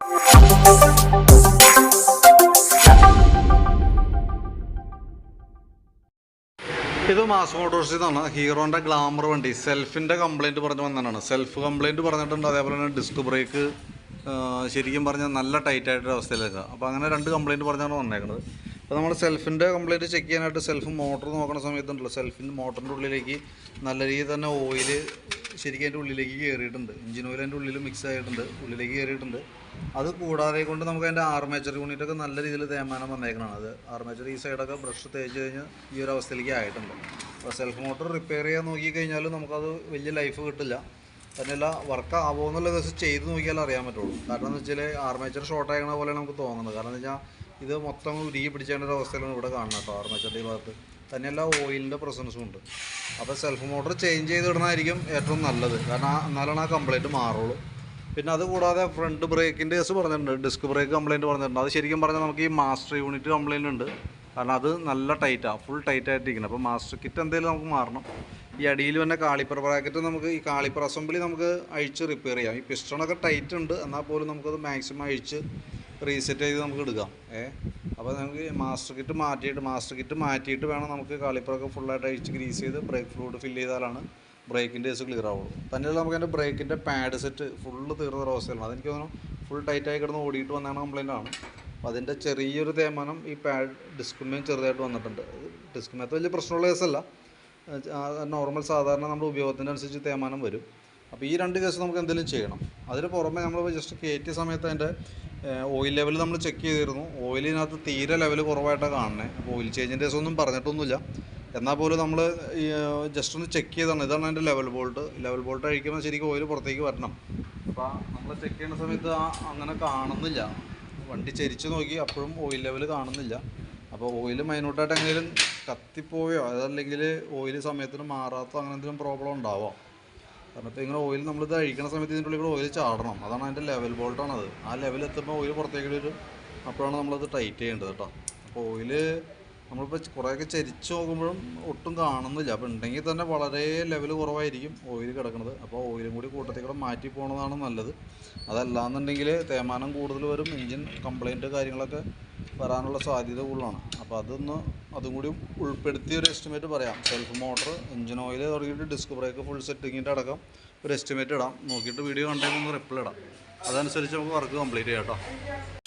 ഇത് മാസ് മോട്ടോഴ്സിൽ നിന്നാണ് ഹീറോന്റെ ഗ്ലാമർ വണ്ടി. സെൽഫിന്റെ കംപ്ലയിന്റ് പറഞ്ഞ് വന്നതാണ്. സെൽഫ് കംപ്ലയിന്റ് പറഞ്ഞിട്ടുണ്ട്. അതേപോലെ തന്നെ ഡിസ്ക് ബ്രേക്ക് ശരിക്കും പറഞ്ഞാൽ നല്ല ടൈറ്റ് ആയിട്ടൊരു അവസ്ഥയിലേക്ക്. അപ്പോൾ അങ്ങനെ രണ്ട് കംപ്ലയിന്റ് പറഞ്ഞാണ് വന്നേക്കുന്നത് അപ്പോൾ നമ്മൾ സെൽഫിന്റെ കംപ്ലയിന്റ് ചെക്ക് ചെയ്യാനായിട്ട് സെൽഫ് മോട്ടർ നോക്കുന്ന സമയത്തുണ്ടല്ലോ. സെൽഫിന്റെ മോട്ടറിന്റെ ഉള്ളിലേക്ക് നല്ല രീതിയിൽ തന്നെ ഓയിൽ ശരിക്കും അതിന്റെ ഉള്ളിലേക്ക് കയറിയിട്ടുണ്ട് എഞ്ചിൻ ഓയിൽ അതിന്റെ ഉള്ളിൽ മിക്സ് ആയിട്ടുണ്ട്. ഉള്ളിലേക്ക് കയറിയിട്ടുണ്ട് അത് കൂടാതെ കൊണ്ട് നമുക്ക് അതിന്റെ ആർമേച്ചർ യൂണിറ്റൊക്കെ നല്ല രീതിയിൽ തേമാനം വന്നേക്കണതാണ്. അത് ആർമേച്ചർ ഈ സൈഡൊക്കെ ബ്രഷ് തേച്ച് കഴിഞ്ഞ് ഈ ഒരു അവസ്ഥയിലേക്ക് ആയിട്ടുണ്ട്. അപ്പോൾ സെൽഫ് മോട്ടർ റിപ്പയർ ചെയ്യാൻ നോക്കിക്കഴിഞ്ഞാൽ നമുക്കത് വലിയ ലൈഫ് കിട്ടില്ല. തന്നെയല്ല വർക്ക് ആവുമോ എന്നുള്ള ദിവസം ചെയ്ത് നോക്കിയാൽ അറിയാൻ പറ്റുള്ളൂ. കാരണം എന്ന് വെച്ചാൽ ആർമേച്ചർ ഷോർട്ട് ആയണ പോലെ നമുക്ക് തോന്നുന്നത്. കാരണം എന്ന് വെച്ചാൽ ഇത് മൊത്തം ഉരുകി പിടിച്ചേണ്ട ഒരു അവസ്ഥയിലാണ് ഇവിടെ കാണുന്നത് കേട്ടോ ആർമേച്ചറിന്റെ ഭാഗത്ത്. തന്നെയല്ല ഓയിലിന്റെ പ്രസൻസും ഉണ്ട്. അപ്പോൾ സെൽഫ് മോട്ടർ ചേഞ്ച് ചെയ്ത് ഇടുന്നതായിരിക്കും ഏറ്റവും നല്ലത്. കാരണം എന്നാലാണ് ആ കംപ്ലൈന്റ് മാറുള്ളൂ. പിന്നെ അത് കൂടാതെ ഫ്രണ്ട് ബ്രേക്കിന്റെ കേസ് പറഞ്ഞിട്ടുണ്ട്. ഡിസ്ക് ബ്രേക്ക് കംപ്ലൈന്റ് പറഞ്ഞിട്ടുണ്ട്. അത് ശരിക്കും പറഞ്ഞാൽ നമുക്ക് ഈ മാസ്റ്റർ യൂണിറ്റ് കംപ്ലൈന്റ് ഉണ്ട്. കാരണം അത് നല്ല ടൈറ്റാണ് ഫുൾ ടൈറ്റ് അപ്പോൾ മാസ്റ്റർ കിറ്റ് എന്തെങ്കിലും നമുക്ക് മാറണം. ഈ അടിയിൽ തന്നെ കാളിപ്പർ ബ്രാക്കറ്റ് നമുക്ക് ഈ കാളിപ്പർ അസംബ്ലി നമുക്ക് അഴിച്ച് റിപ്പയർ ചെയ്യാം. ഈ പിസ്റ്റണൊക്കെ ടൈറ്റ് ഉണ്ട്. എന്നാൽ പോലും നമുക്കത് മാക്സിമം അഴിച്ച് റീസെറ്റ് ചെയ്ത് നമുക്ക് എടുക്കാം. ഏ? അപ്പോൾ നമുക്ക് മാസ്റ്റർ കിറ്റ് മാറ്റിയിട്ട് മാസ്റ്റർ കിറ്റ് മാറ്റിയിട്ട് വേണം നമുക്ക് കാളിപ്പറൊക്കെ ഫുള്ളായിട്ട് അഴിച്ച് ഗ്രീസ് ചെയ്ത് ബ്രേക്ക് ഫ്ലൂഡ് ഫില്ല് ചെയ്താലാണ് ബ്രേക്കിന്റെ കേസ് ക്ലിയർ ആവുള്ളൂ. തന്നെയല്ല നമുക്ക് അതിന്റെ ബ്രേക്കിന്റെ പാഡ് സെറ്റ് ഫുള്ള് തീർന്ന ഒരു അവസ്ഥയാണ്. അതെനിക്ക് തോന്നുന്നു ഫുൾ ടൈറ്റായി കിടന്ന് ഓടിയിട്ട് വന്നാണ് കംപ്ലൈന്റ് ആണ്. അപ്പോൾ അതിന്റെ ചെറിയൊരു തേമാനം ഈ പാഡ് ഡിസ്കുമേയും ചെറുതായിട്ട് വന്നിട്ടുണ്ട്. ഡിസ്കുമേത്ത് വലിയ പ്രശ്നമുള്ള കേസല്ല നോർമൽ സാധാരണ നമ്മുടെ ഉപയോഗത്തിന്റെ അനുസരിച്ച് തേമാനം വരും. അപ്പോൾ ഈ രണ്ട് കേസ് നമുക്ക് എന്തെങ്കിലും ചെയ്യണം. അതിന് പുറമെ നമ്മൾ ജസ്റ്റ് കയറ്റിയ സമയത്ത് അതിന്റെ ഓയിൽ ലെവൽ നമ്മൾ ചെക്ക് ചെയ്തിരുന്നു. ഓയിലിനകത്ത് തീരെ ലെവൽ കുറവായിട്ടാണ് കാണുന്നത്. അപ്പോൾ ഓയിൽ ചേഞ്ചിന്റെ കേസൊന്നും പറഞ്ഞിട്ടൊന്നുമില്ല. എന്നാൽ പോലും നമ്മൾ ജസ്റ്റ് ഒന്ന് ചെക്ക് ചെയ്താണ്. ഇതാണ് അതിന്റെ ലെവൽ ബോൾട്ട് ലെവൽ ബോൾട്ട് അഴിക്കുമ്പോൾ ശരിക്കും ഓയിൽ പുറത്തേക്ക് വരണം. അപ്പോൾ നമ്മൾ ചെക്ക് ചെയ്യുന്ന സമയത്ത് ആ അങ്ങനെ കാണുന്നില്ല. വണ്ടി ചരിച്ച് നോക്കി അപ്പോഴും ഓയിൽ ലെവൽ കാണുന്നില്ല. അപ്പോൾ ഓയിൽ മൈനൂട്ടായിട്ട് എങ്ങനെയും കത്തിപ്പോയോ? അതല്ലെങ്കിൽ ഓയിൽ സമയത്തിന് മാറാത്തോ അങ്ങനെ എന്തെങ്കിലും പ്രോബ്ലം ഉണ്ടാവോ? കാരണം ഇപ്പോൾ ഇങ്ങനെ ഓയിൽ നമ്മളിത് അഴിക്കണ സമയത്ത് ഇതിന്റെ ഉള്ളിൽ കൂടെ ഓയിൽ ചാടണം. അതാണ് അതിന്റെ ലെവൽ ബോൾട്ടാണത് ആ ലെവൽ എത്തുമ്പോൾ ഓയിൽ പുറത്തേക്ക് വരും അപ്പോഴാണ് നമ്മളത് ടൈറ്റ് ചെയ്യേണ്ടത് കേട്ടോ അപ്പോൾ ഓയിൽ നമ്മളിപ്പോൾ കുറേയൊക്കെ ചരിച്ച് നോക്കുമ്പോഴും ഒട്ടും കാണുന്നില്ല. അപ്പോൾ ഉണ്ടെങ്കിൽ തന്നെ വളരെ ലെവൽ കുറവായിരിക്കും ഓയിൽ കിടക്കുന്നത്. അപ്പോൾ ഓയിലും കൂടി കൂട്ടത്തിൽ കൂടെ മാറ്റി പോകുന്നതാണ് നല്ലത്. അതല്ലാന്നുണ്ടെങ്കിൽ തേമാനം കൂടുതൽ വരും എൻജിൻ കംപ്ലൈന്റ് കാര്യങ്ങളൊക്കെ വരാനുള്ള സാധ്യത കൂടുതലാണ്. അപ്പോൾ അതൊന്ന് അതും കൂടി ഉൾപ്പെടുത്തി ഒരു എസ്റ്റിമേറ്റ് പറയാം. സെൽഫ് മോട്ടർ എഞ്ചിൻ ഓയിൽ തുടങ്ങിയിട്ട് ഡിസ്ക് ബ്രേക്ക് ഫുൾ സെറ്റിങ്ങിന്റെ അടക്കം ഒരു എസ്റ്റിമേറ്റ് ഇടാം. നോക്കിയിട്ട് വീഡിയോ കണ്ടെങ്കിൽ ഒന്ന് റിപ്ലൈ ഇടാം. അതനുസരിച്ച് നമുക്ക് വർക്ക് കംപ്ലീറ്റ് ചെയ്യാം കേട്ടോ